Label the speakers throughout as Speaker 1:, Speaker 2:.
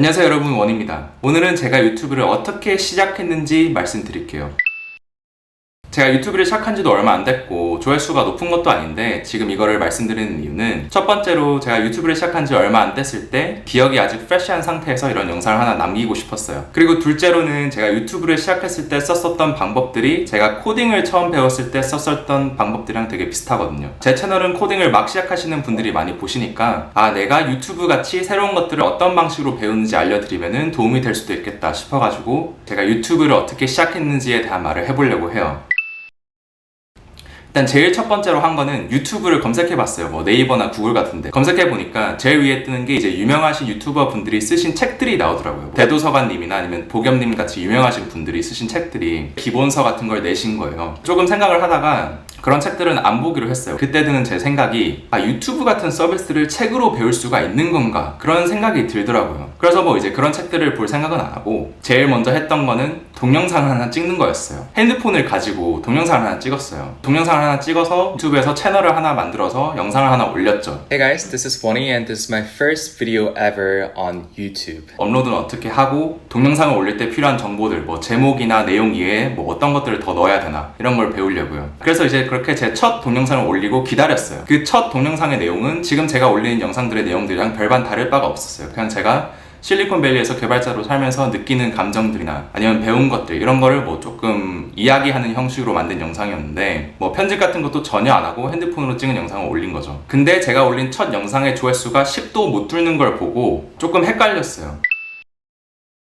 Speaker 1: 안녕하세요 여러분 원입니다. 오늘은 제가 유튜브를 어떻게 시작했는지 말씀드릴게요. 제가 유튜브를 시작한 지도 얼마 안 됐고 조회수가 높은 것도 아닌데 지금 이거를 말씀드리는 이유는 첫 번째로 제가 유튜브를 시작한 지 얼마 안 됐을 때 기억이 아직 프레시한 상태에서 이런 영상을 하나 남기고 싶었어요. 그리고 둘째로는 제가 유튜브를 시작했을 때 썼었던 방법들이 제가 코딩을 처음 배웠을 때 썼었던 방법들이랑 되게 비슷하거든요. 제 채널은 코딩을 막 시작하시는 분들이 많이 보시니까 아 내가 유튜브 같이 새로운 것들을 어떤 방식으로 배우는지 알려드리면 도움이 될 수도 있겠다 싶어가지고 제가 유튜브를 어떻게 시작했는지에 대한 말을 해보려고 해요. 일단 제일 첫 번째로 한 거는 유튜브를 검색해 봤어요. 뭐 네이버나 구글 같은데 검색해 보니까 제일 위에 뜨는 게 이제 유명하신 유튜버 분들이 쓰신 책들이 나오더라고요. 대도서관님이나 아니면 보겸님 같이 유명하신 분들이 쓰신 책들이 기본서 같은 걸 내신 거예요. 조금 생각을 하다가 그런 책들은 안 보기로 했어요. 그때 드는 제 생각이 아 유튜브 같은 서비스를 책으로 배울 수가 있는 건가 그런 생각이 들더라고요. 그래서 뭐 이제 그런 책들을 볼 생각은 안 하고 제일 먼저 했던 거는 동영상을 하나 찍는 거였어요. 핸드폰을 가지고 동영상을 하나 찍었어요. 동영상을 하나 찍어서 유튜브에서 채널을 하나 만들어서 영상을 하나 올렸죠.
Speaker 2: Hey guys, this is Bonnie and this is my first video ever on YouTube.
Speaker 1: 업로드는 어떻게 하고 동영상을 올릴 때 필요한 정보들 뭐 제목이나 내용 이외에 뭐 어떤 것들을 더 넣어야 되나 이런 걸 배우려고요. 그래서 이제 그렇게 제 첫 동영상을 올리고 기다렸어요. 그 첫 동영상의 내용은 지금 제가 올리는 영상들의 내용들이랑 별반 다를 바가 없었어요. 그냥 제가 실리콘밸리에서 개발자로 살면서 느끼는 감정들이나 아니면 배운 것들 이런 거를 뭐 조금 이야기하는 형식으로 만든 영상이었는데 뭐 편집 같은 것도 전혀 안 하고 핸드폰으로 찍은 영상을 올린 거죠. 근데 제가 올린 첫 영상의 조회수가 10도 못 뚫는 걸 보고 조금 헷갈렸어요.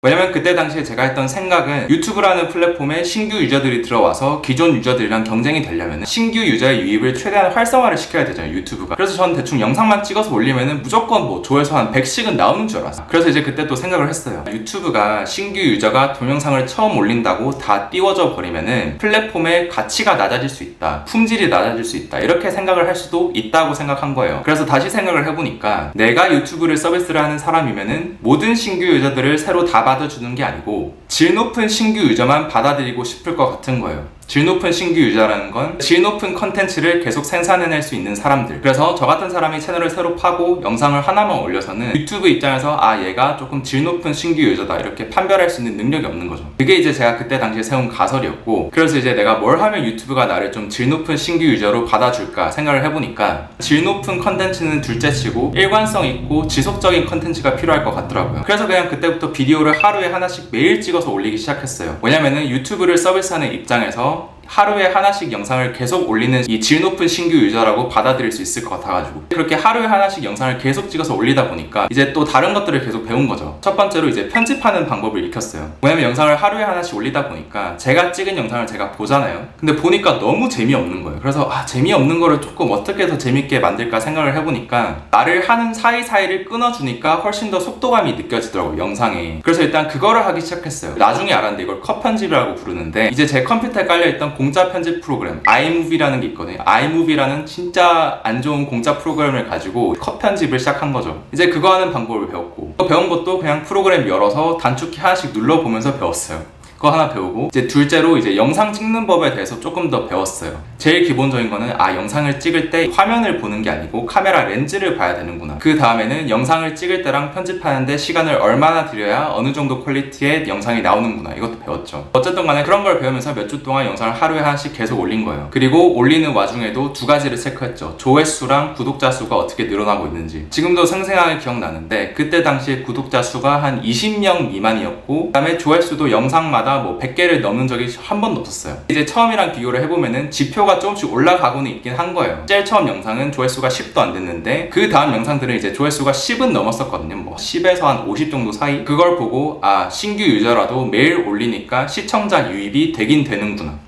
Speaker 1: 왜냐면 그때 당시에 제가 했던 생각은 유튜브라는 플랫폼에 신규 유저들이 들어와서 기존 유저들이랑 경쟁이 되려면 신규 유저의 유입을 최대한 활성화를 시켜야 되잖아요 유튜브가. 그래서 저는 대충 영상만 찍어서 올리면은 무조건 뭐 조회수 한 100씩은 나오는 줄 알았어요. 그래서 이제 그때 또 생각을 했어요. 유튜브가 신규 유저가 동영상을 처음 올린다고 다 띄워져 버리면은 플랫폼의 가치가 낮아질 수 있다 품질이 낮아질 수 있다 이렇게 생각을 할 수도 있다고 생각한 거예요. 그래서 다시 생각을 해보니까 내가 유튜브를 서비스를 하는 사람이면은 모든 신규 유저들을 새로 다 받 아주는 게 아니고 질 높은 신규 유저만 받아들이고 싶을 것 같은 거예요. 질 높은 신규 유저라는 건 질 높은 컨텐츠를 계속 생산해낼 수 있는 사람들. 그래서 저 같은 사람이 채널을 새로 파고 영상을 하나만 올려서는 유튜브 입장에서 아 얘가 조금 질 높은 신규 유저다 이렇게 판별할 수 있는 능력이 없는 거죠. 그게 이제 제가 그때 당시에 세운 가설이었고 그래서 이제 내가 뭘 하면 유튜브가 나를 좀 질 높은 신규 유저로 받아줄까 생각을 해보니까 질 높은 컨텐츠는 둘째치고 일관성 있고 지속적인 컨텐츠가 필요할 것 같더라고요. 그래서 그냥 그때부터 비디오를 하루에 하나씩 매일 찍어서 올리기 시작했어요. 왜냐면은 유튜브를 서비스하는 입장에서 하루에 하나씩 영상을 계속 올리는 이 질 높은 신규 유저라고 받아들일 수 있을 것 같아가지고 그렇게 하루에 하나씩 영상을 계속 찍어서 올리다 보니까 이제 또 다른 것들을 계속 배운 거죠. 첫 번째로 이제 편집하는 방법을 익혔어요. 왜냐면 영상을 하루에 하나씩 올리다 보니까 제가 찍은 영상을 제가 보잖아요. 근데 보니까 너무 재미없는 거예요. 그래서 아 재미없는 거를 조금 어떻게 더 재밌게 만들까 생각을 해보니까 말을 하는 사이사이를 끊어주니까 훨씬 더 속도감이 느껴지더라고요 영상에. 그래서 일단 그거를 하기 시작했어요. 나중에 알았는데 이걸 컷 편집이라고 부르는데 이제 제 컴퓨터에 깔려있던 공짜 편집 프로그램 iMovie라는 게 있거든요. iMovie라는 진짜 안 좋은 공짜 프로그램을 가지고 컷 편집을 시작한 거죠. 이제 그거 하는 방법을 배웠고 배운 것도 그냥 프로그램 열어서 단축키 하나씩 눌러보면서 배웠어요. 그거 하나 배우고 이제 둘째로 이제 영상 찍는 법에 대해서 조금 더 배웠어요. 제일 기본적인 거는 아 영상을 찍을 때 화면을 보는 게 아니고 카메라 렌즈를 봐야 되는구나. 그 다음에는 영상을 찍을 때랑 편집하는데 시간을 얼마나 들여야 어느 정도 퀄리티의 영상이 나오는구나. 이것도 배웠죠. 어쨌든 간에 그런 걸 배우면서 몇 주 동안 영상을 하루에 하나씩 계속 올린 거예요. 그리고 올리는 와중에도 두 가지를 체크했죠. 조회수랑 구독자 수가 어떻게 늘어나고 있는지. 지금도 생생하게 기억나는데 그때 당시에 구독자 수가 한 20명 미만이었고 그다음에 조회수도 영상마다 뭐 100개를 넘는 적이 한 번도 없었어요. 이제 처음이랑 비교를 해보면은 지표가 조금씩 올라가고는 있긴 한 거예요. 제일 처음 영상은 조회수가 10도 안 됐는데 그 다음 영상들은 이제 조회수가 10은 넘었었거든요. 뭐 10에서 한 50 정도 사이. 그걸 보고 아 신규 유저라도 매일 올리니까 시청자 유입이 되긴 되는구나.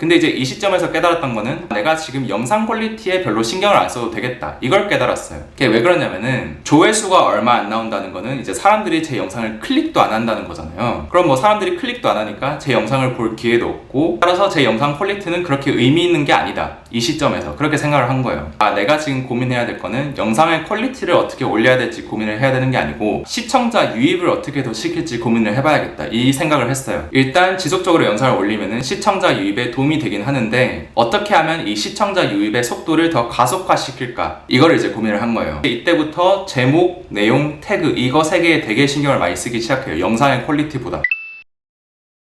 Speaker 1: 근데 이제 이 시점에서 깨달았던 거는 내가 지금 영상 퀄리티에 별로 신경을 안 써도 되겠다. 이걸 깨달았어요. 그게 왜 그러냐면은 조회수가 얼마 안 나온다는 거는 이제 사람들이 제 영상을 클릭도 안 한다는 거잖아요. 그럼 뭐 사람들이 클릭도 안 하니까 제 영상을 볼 기회도 없고 따라서 제 영상 퀄리티는 그렇게 의미 있는 게 아니다. 이 시점에서 그렇게 생각을 한 거예요. 아, 내가 지금 고민해야 될 거는 영상의 퀄리티를 어떻게 올려야 될지 고민을 해야 되는 게 아니고 시청자 유입을 어떻게 더 시킬지 고민을 해봐야겠다. 이 생각을 했어요. 일단 지속적으로 영상을 올리면은 시청자 유입에 도움이 되긴 하는데 어떻게 하면 이 시청자 유입의 속도를 더 가속화시킬까? 이거를 이제 고민을 한 거예요. 이때부터 제목, 내용, 태그 이거 세 개에 되게 신경을 많이 쓰기 시작해요. 영상의 퀄리티보다.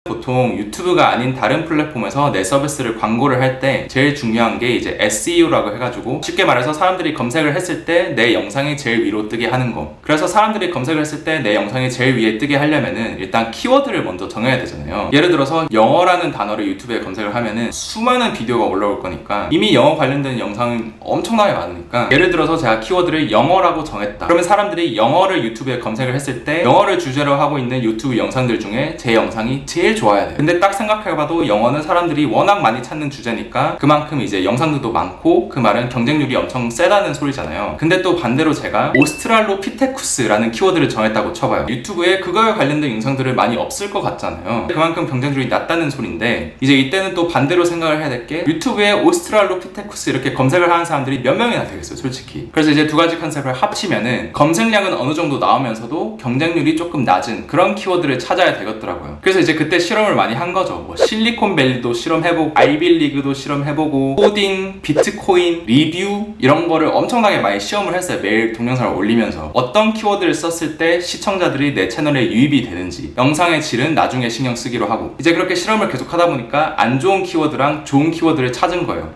Speaker 1: 보통 유튜브가 아닌 다른 플랫폼에서 내 서비스를 광고를 할 때 제일 중요한 게 이제 SEO라고 해가지고 쉽게 말해서 사람들이 검색을 했을 때 내 영상이 제일 위로 뜨게 하는 거. 그래서 사람들이 검색을 했을 때 내 영상이 제일 위에 뜨게 하려면은 일단 키워드를 먼저 정해야 되잖아요. 예를 들어서 영어라는 단어를 유튜브에 검색을 하면은 수많은 비디오가 올라올 거니까 이미 영어 관련된 영상은 엄청나게 많으니까 예를 들어서 제가 키워드를 영어라고 정했다. 그러면 사람들이 영어를 유튜브에 검색을 했을 때 영어를 주제로 하고 있는 유튜브 영상들 중에 제 영상이 제일 좋아야 돼요. 근데 딱 생각해봐도 영어는 사람들이 워낙 많이 찾는 주제니까 그만큼 이제 영상들도 많고 그 말은 경쟁률이 엄청 세다는 소리잖아요. 근데 또 반대로 제가 오스트랄로피테쿠스라는 키워드를 정했다고 쳐봐요. 유튜브에 그거에 관련된 영상들을 많이 없을 것 같잖아요. 그만큼 경쟁률이 낮다는 소린데 이제 이때는 또 반대로 생각을 해야 될 게 유튜브에 오스트랄로피테쿠스 이렇게 검색을 하는 사람들이 몇 명이나 되겠어요, 솔직히. 그래서 이제 두 가지 컨셉을 합치면은 검색량은 어느 정도 나오면서도 경쟁률이 조금 낮은 그런 키워드를 찾아야 되겠더라고요. 그래서 이제 그때 실험을 많이 한 거죠. 뭐 실리콘밸리도 실험해보고 아이빌리그도 실험해보고 코딩, 비트코인, 리뷰 이런 거를 엄청나게 많이 시험을 했어요. 매일 동영상을 올리면서 어떤 키워드를 썼을 때 시청자들이 내 채널에 유입이 되는지 영상의 질은 나중에 신경 쓰기로 하고 이제 그렇게 실험을 계속 하다 보니까 안 좋은 키워드랑 좋은 키워드를 찾은 거예요.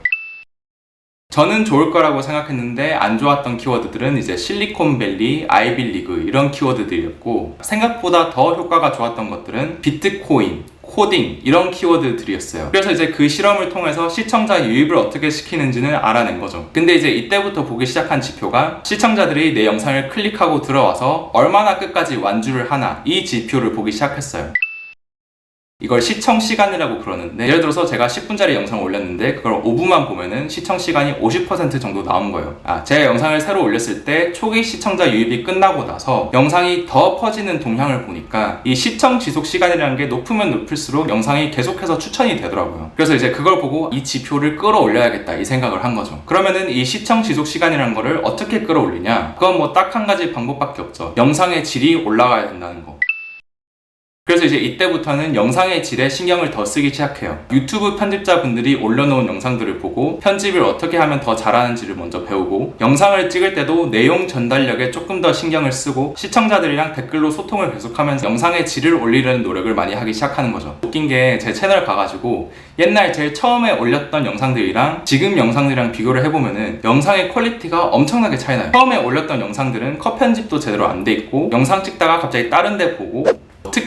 Speaker 1: 저는 좋을 거라고 생각했는데 안 좋았던 키워드들은 이제 실리콘밸리, 아이빌리그 이런 키워드들이었고 생각보다 더 효과가 좋았던 것들은 비트코인, 코딩 이런 키워드들이었어요. 그래서 이제 그 실험을 통해서 시청자 유입을 어떻게 시키는지는 알아낸 거죠. 근데 이제 이때부터 보기 시작한 지표가 시청자들이 내 영상을 클릭하고 들어와서 얼마나 끝까지 완주를 하나 이 지표를 보기 시작했어요. 이걸 시청 시간이라고 그러는데 예를 들어서 제가 10분짜리 영상을 올렸는데 그걸 5분만 보면은 시청 시간이 50% 정도 나온 거예요. 아, 제가 영상을 새로 올렸을 때 초기 시청자 유입이 끝나고 나서 영상이 더 퍼지는 동향을 보니까 이 시청 지속 시간이라는 게 높으면 높을수록 영상이 계속해서 추천이 되더라고요. 그래서 이제 그걸 보고 이 지표를 끌어올려야겠다 이 생각을 한 거죠. 그러면은 이 시청 지속 시간이라는 거를 어떻게 끌어올리냐? 그건 뭐 딱 한 가지 방법밖에 없죠. 영상의 질이 올라가야 된다는 거. 그래서 이제 이때부터는 영상의 질에 신경을 더 쓰기 시작해요. 유튜브 편집자분들이 올려놓은 영상들을 보고 편집을 어떻게 하면 더 잘하는지를 먼저 배우고 영상을 찍을 때도 내용 전달력에 조금 더 신경을 쓰고 시청자들이랑 댓글로 소통을 계속하면서 영상의 질을 올리려는 노력을 많이 하기 시작하는 거죠. 웃긴 게 제 채널 가가지고 옛날 제일 처음에 올렸던 영상들이랑 지금 영상들이랑 비교를 해보면은 영상의 퀄리티가 엄청나게 차이나요. 처음에 올렸던 영상들은 컷 편집도 제대로 안 돼 있고 영상 찍다가 갑자기 다른 데 보고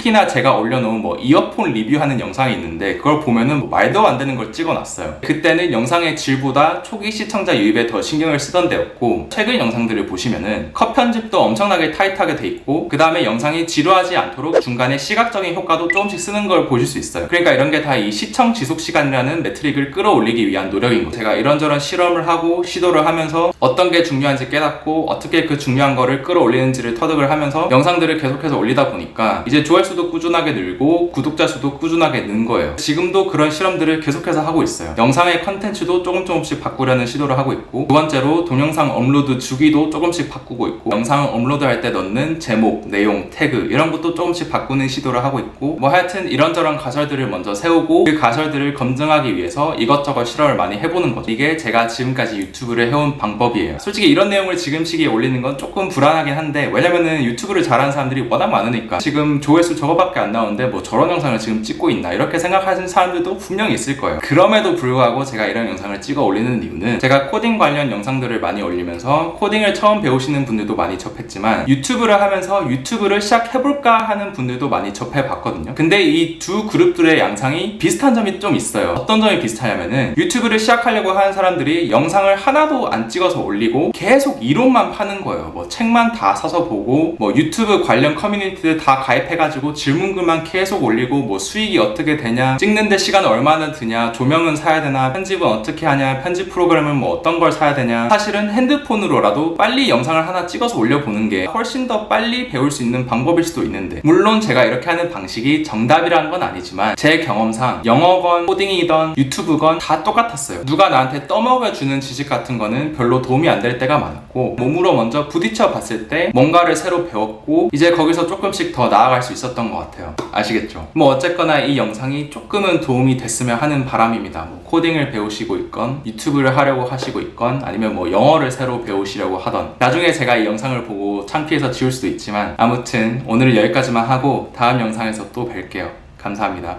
Speaker 1: 특히나 제가 올려놓은 뭐 이어폰 리뷰하는 영상이 있는데 그걸 보면은 뭐 말도 안 되는 걸 찍어놨어요. 그때는 영상의 질보다 초기 시청자 유입에 더 신경을 쓰던 데였고 최근 영상들을 보시면은 컷 편집도 엄청나게 타이트하게 돼 있고 그 다음에 영상이 지루하지 않도록 중간에 시각적인 효과도 조금씩 쓰는 걸 보실 수 있어요. 그러니까 이런 게 다 이 시청 지속 시간이라는 매트릭을 끌어올리기 위한 노력인 거죠. 제가 이런저런 실험을 하고 시도를 하면서 어떤 게 중요한지 깨닫고 어떻게 그 중요한 거를 끌어올리는지를 터득을 하면서 영상들을 계속해서 올리다 보니까 이제 조회수 도 꾸준하게 늘고 구독자 수도 꾸준하게 는 거예요. 지금도 그런 실험들을 계속해서 하고 있어요. 영상의 컨텐츠도 조금 조금씩 바꾸려는 시도를 하고 있고 두 번째로 동영상 업로드 주기도 조금씩 바꾸고 있고 영상 업로드 할 때 넣는 제목, 내용, 태그 이런 것도 조금씩 바꾸는 시도를 하고 있고 뭐 하여튼 이런저런 가설들을 먼저 세우고 그 가설들을 검증하기 위해서 이것저것 실험을 많이 해보는 거죠. 이게 제가 지금까지 유튜브를 해온 방법이에요. 솔직히 이런 내용을 지금 시기에 올리는 건 조금 불안하긴 한데 왜냐면은 유튜브를 잘하는 사람들이 워낙 많으니까 지금 조회수 저거밖에 안 나오는데 뭐 저런 영상을 지금 찍고 있나 이렇게 생각하시는 사람들도 분명히 있을 거예요. 그럼에도 불구하고 제가 이런 영상을 찍어 올리는 이유는 제가 코딩 관련 영상들을 많이 올리면서 코딩을 처음 배우시는 분들도 많이 접했지만 유튜브를 하면서 유튜브를 시작해볼까 하는 분들도 많이 접해봤거든요. 근데 이 두 그룹들의 양상이 비슷한 점이 좀 있어요. 어떤 점이 비슷하냐면은 유튜브를 시작하려고 하는 사람들이 영상을 하나도 안 찍어서 올리고 계속 이론만 파는 거예요. 뭐 책만 다 사서 보고 뭐 유튜브 관련 커뮤니티들 다 가입해가지고 질문글만 계속 올리고 뭐 수익이 어떻게 되냐, 찍는데 시간 얼마나 드냐, 조명은 사야 되나, 편집은 어떻게 하냐, 편집 프로그램은 뭐 어떤 걸 사야 되냐. 사실은 핸드폰으로라도 빨리 영상을 하나 찍어서 올려보는 게 훨씬 더 빨리 배울 수 있는 방법일 수도 있는데 물론 제가 이렇게 하는 방식이 정답이라는 건 아니지만 제 경험상 영어건, 코딩이던 유튜브건 다 똑같았어요. 누가 나한테 떠먹여주는 지식 같은 거는 별로 도움이 안 될 때가 많았고 몸으로 먼저 부딪혀 봤을 때 뭔가를 새로 배웠고 이제 거기서 조금씩 더 나아갈 수 있었던 것 같아요. 아시겠죠? 뭐 어쨌거나 이 영상이 조금은 도움이 됐으면 하는 바람입니다. 뭐 코딩을 배우시고 있건 유튜브를 하려고 하시고 있건 아니면 뭐 영어를 새로 배우시려고 하던 나중에 제가 이 영상을 보고 창피해서 지울 수도 있지만 아무튼 오늘은 여기까지만 하고 다음 영상에서 또 뵐게요. 감사합니다.